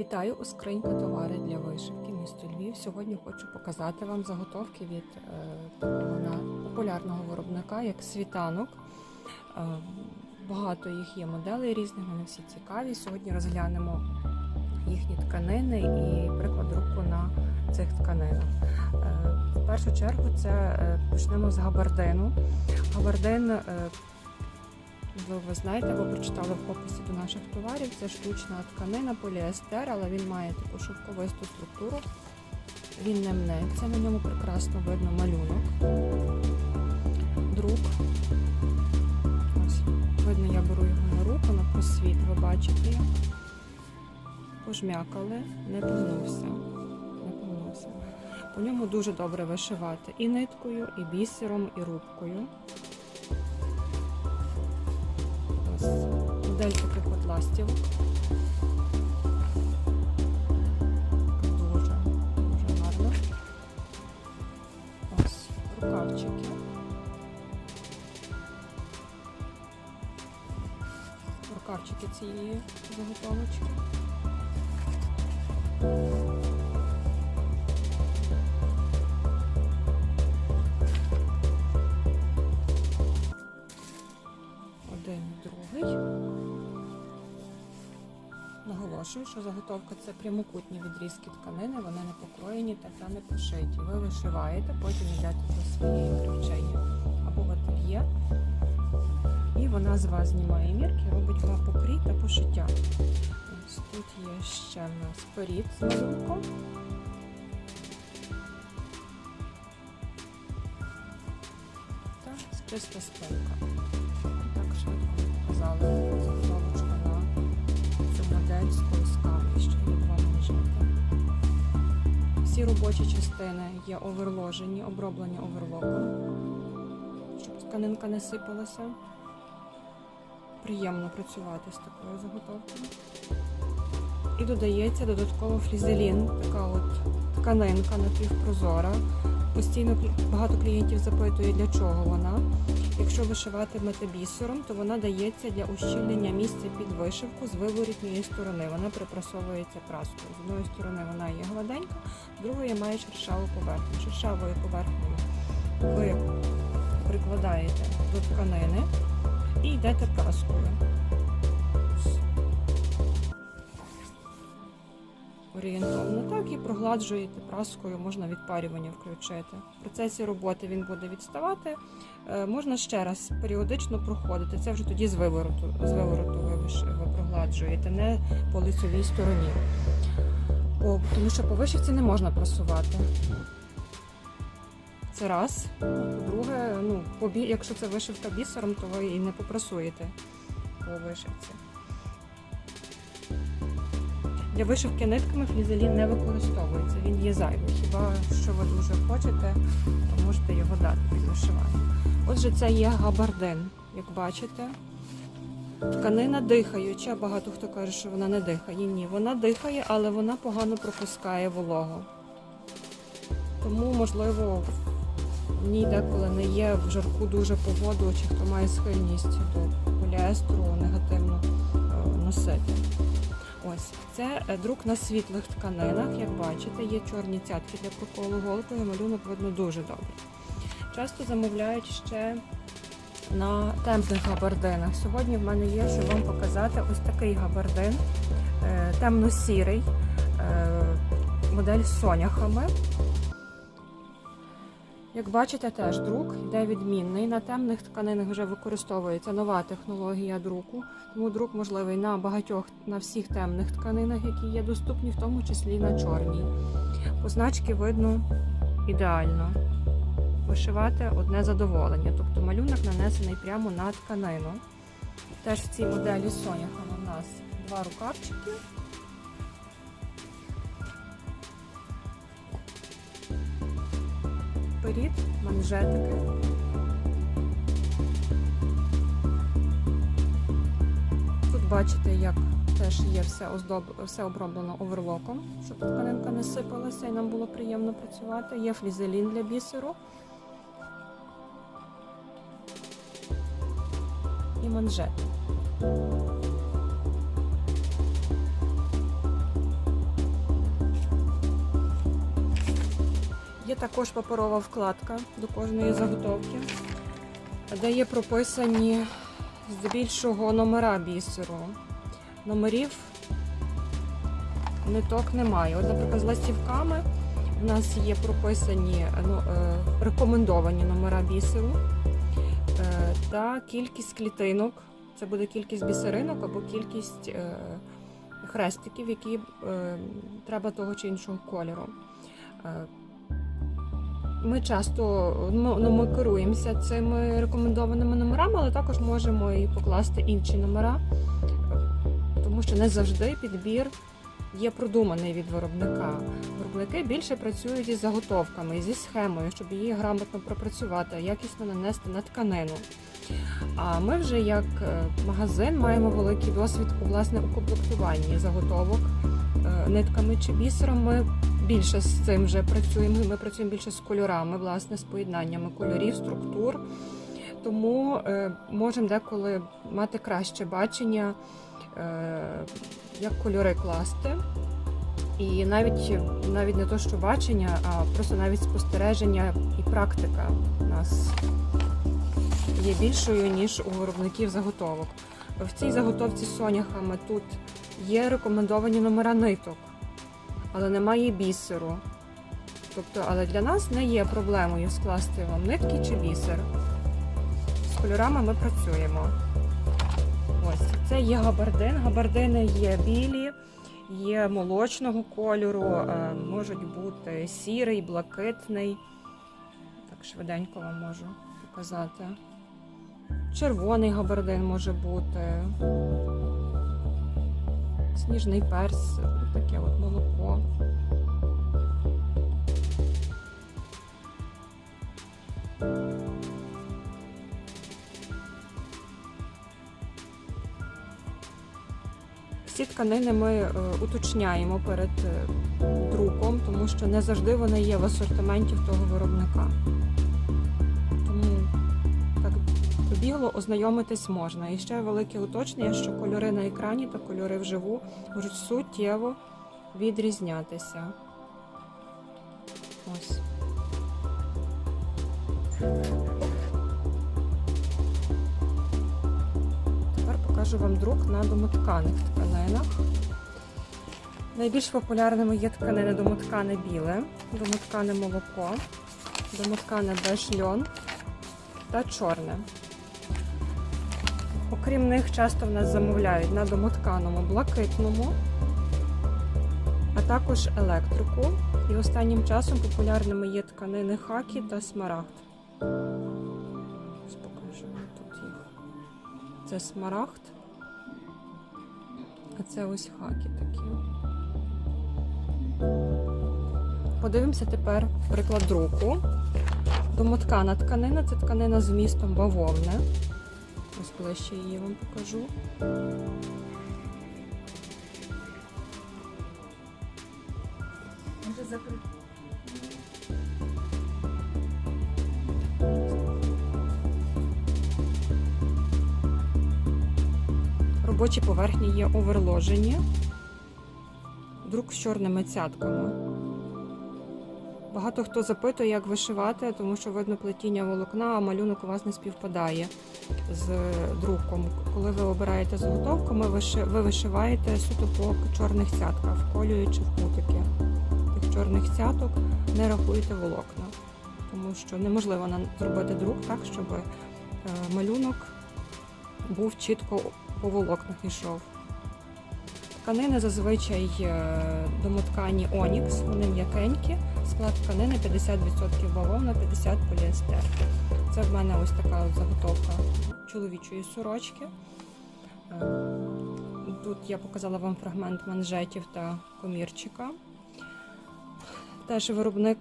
Вітаю у скринька товари для вишивки місто Львів. Сьогодні хочу показати вам заготовки від е, популярного виробника, як світанок. Е, багато їх є моделей різних, вони всі цікаві. Сьогодні розглянемо їхні тканини і приклад друку на цих тканинах. Е, в першу чергу це е, почнемо з габардину. Габардин е, ви, ви знаєте, ви прочитали в описі до наших товарів. Це штучна тканина, поліестер, але він має таку шовковисту структуру. Він не мнеться, на ньому прекрасно видно малюнок. Друк. Ось, видно, я беру його на руку, на просвіт, ви бачите. як. Пожмякали, не погнувся. Не погнувся. По ньому дуже добре вишивати і ниткою, і бісером, і рубкою. Модель таких от ластівок. Дуже, дуже гарно. Ось рукавчики. Рукавчики цієї заготовочки. Що заготовка це прямокутні відрізки тканини, вони не покроєні та не пошиті. Ви вишиваєте, потім йдете до своєї кривчині або в ательє. І вона з вас знімає мірки, робить вам покрій та пошиття. Ось тут є ще в нас перід з малюнком. Та скриста спинка. Всі робочі частини є оверложені, оброблені оверлоком, щоб тканинка не сипалася. Приємно працювати з такою заготовкою. І додається додатково флізелін, така от тканинка напівпрозора. Постійно багато клієнтів запитує, для чого вона. Якщо вишиватимете бісером, то вона дається для ущільнення місця під вишивку з виворітньої сторони. Вона припрасовується праскою. З одної сторони вона є гладенька, з другої має шершаву поверхню. Шершавою поверхнею ви прикладаєте до тканини і йдете праскою. Орієнтовно так і прогладжуєте праскою, можна відпарювання включити. В процесі роботи він буде відставати. Е, Можна ще раз періодично проходити. Це вже тоді з вивороту, з вивороту ви, ви прогладжуєте, не по лицевій стороні. По, тому що по вишивці не можна прасувати. Це раз. По-друге, ну, якщо це вишивка бісером, то ви і не попрасуєте по вишивці. Для вишивки нитками флізелін не використовується, він є зайвий. Хіба що ви дуже хочете, то можете його дати під вишивання. Отже, це є габардин, як бачите. Тканина дихаюча, багато хто каже, що вона не дихає. Ні, вона дихає, але вона погано пропускає вологу. Тому, можливо, в ній деколи не є в жарку дуже погоду, чи хто має схильність до поліестру негативно е, носити. Ось це е, друк на світлих тканинах. Як бачите, є чорні цятки для проколу голкою. Малюнок видно дуже добре. Часто замовляють ще на темних габардинах. Сьогодні в мене є, щоб вам показати ось такий габардин, е, темно-сірий, е, модель з соняхами. Як бачите, теж друк йде відмінний. На темних тканинах вже використовується нова технологія друку, тому друк можливий на багатьох, на всіх темних тканинах, які є доступні, в тому числі на чорній. Позначки видно ідеально. Вишивати одне задоволення, тобто малюнок нанесений прямо на тканину. Теж в цій моделі з у нас два рукавчики. Перід, манжетики. Тут бачите, як теж є все, оздоб... все оброблено оверлоком, щоб тканинка не сипалася і нам було приємно працювати. Є флізелін для бісеру. І манжет. Є також паперова вкладка до кожної заготовки, де є прописані здебільшого номера бісеру. Номерів ниток немає. От, наприклад, з ластівками у нас є прописані ну, е, рекомендовані номера бісеру е, та кількість клітинок. Це буде кількість бісеринок або кількість е, хрестиків, які треба того чи іншого кольору. Ми часто ну, ну, ми керуємося цими рекомендованими номерами, але також можемо і покласти інші номера, тому що не завжди підбір є продуманий від виробника. Виробники більше працюють із заготовками, зі схемою, щоб її грамотно пропрацювати, якісно нанести на тканину. А ми вже як е, магазин маємо великий досвід у власне у комплектуванні заготовок е, нитками чи бісером. Ми більше з цим вже працюємо. Ми працюємо більше з кольорами, власне, з поєднаннями кольорів, структур. Тому е, можемо деколи мати краще бачення, е, як кольори класти. І навіть навіть не то, що бачення, а просто навіть спостереження і практика у нас є більшою, ніж у виробників заготовок. В цій заготовці з соняхами тут є рекомендовані номера ниток, але немає бісеру. Тобто, але для нас не є проблемою скласти вам нитки чи бісер. З кольорами ми працюємо. Ось це є габардин. Габардини є білі, є молочного кольору, е, можуть бути сірий, блакитний. Так швиденько вам можу показати. Червоний габардин може бути. Сніжний перс, таке от молоко. Всі тканини ми е, уточняємо перед е, друком, тому що не завжди вони є в асортименті в того виробника. Бігло ознайомитись можна. І ще велике уточнення, що кольори на екрані та кольори вживу можуть суттєво відрізнятися. Ось. Тепер покажу вам друк на домотканих тканинах. Найбільш популярними є тканини домоткане біле, домоткане молоко, домоткане беж льон та чорне. Окрім них, часто в нас замовляють на домотканому блакитному, а також електрику. І останнім часом популярними є тканини хакі та смарагд. Ось покажу тут їх. Це смарагд, а це ось хакі такі. Подивимося тепер приклад друку. Домоткана тканина це тканина з вмістом бавовни. Ось ближче її вам покажу. Може закрити. Робочі поверхні є оверложені. Друк з чорними цятками. Багато хто запитує, як вишивати, тому що видно плетіння волокна, а малюнок у вас не співпадає з друком. Коли ви обираєте заготовку, ви вишиваєте суто по чорних цятках, вколюючи в кутики. Тих чорних цяток не рахуєте волокна, тому що неможливо зробити друк так, щоб е, малюнок був чітко по волокнах йшов. Тканини зазвичай е, домоткані Онікс, вони м'якенькі. Склад тканини 50% бавовна, 50% поліестер. Це в мене ось така от заготовка чоловічої сорочки. Е, Тут я показала вам фрагмент манжетів та комірчика. Теж виробник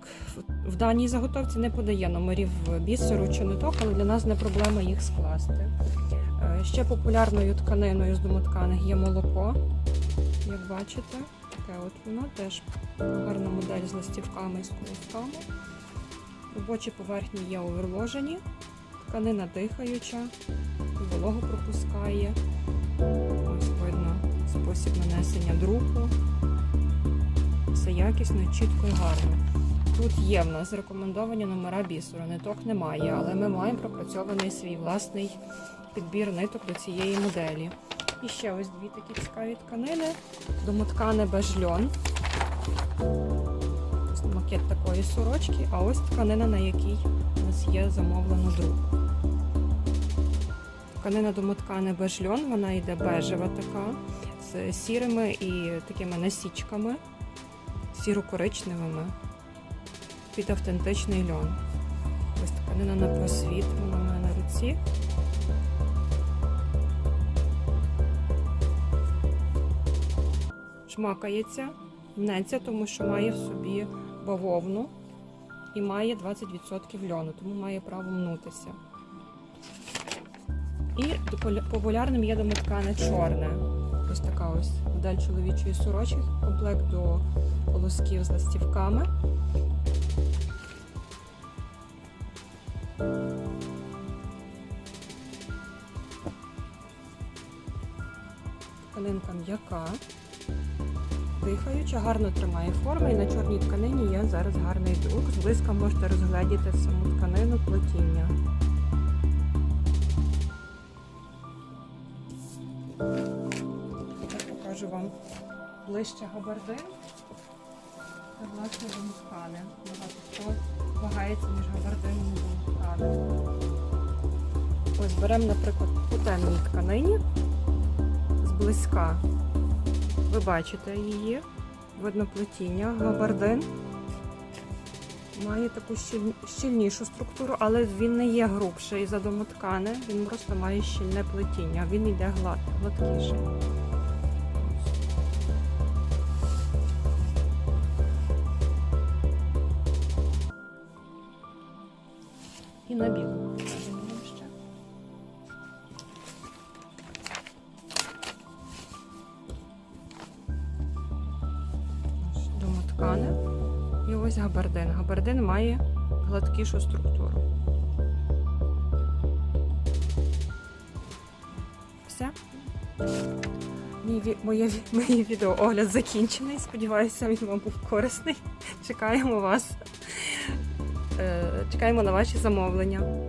в даній заготовці не подає номерів бісеру чи ниток, але для нас не проблема їх скласти. Ще популярною тканиною з домотканих є молоко. Як бачите, таке от воно теж гарна модель з листівками і з колосками. Робочі поверхні є оверложені, тканина дихаюча, вологу пропускає. Ось видно спосіб нанесення друку. Все якісно, чітко і гарно. тут є в нас рекомендовані номера бісеру. Ниток немає, але ми маємо пропрацьований свій власний підбір ниток до цієї моделі. І ще ось дві такі цікаві тканини. Домоткане бежльон. Ось макет такої сорочки, а ось тканина, на якій у нас є замовлено друк. Тканина домоткане бежльон, вона йде бежева така, з сірими і такими насічками, сіро-коричневими під автентичний льон. Ось тканина на просвіт, вона в мене на руці. Шмакається, мнеться, тому що має в собі бавовну і має 20% льону, тому має право мнутися. І популярним є домоткане чорне. Ось така ось модель чоловічої сорочки, комплект до полосків з ластівками. Тканинка м'яка, дихаюча, гарно тримає форму і на чорній тканині є зараз гарний друк. Зблизька можете розгледіти саму тканину плетіння. Я покажу вам ближче габардин. Це власне домоткане. Багато хто вагається між габардином і домотканим. Ось беремо, наприклад, по темній тканині зблизька. Ви бачите її, видно плетіння, габардин. Має таку щільнішу структуру, але він не є грубший за домоткане, він просто має щільне плетіння, він йде глад, гладкіший. Домоткане. І ось габардин. Габардин має гладкішу структуру. Все. Мій, моє, моє відео огляд закінчений. Сподіваюся, він вам був корисний. Чекаємо вас. Е, Чекаємо на ваші замовлення.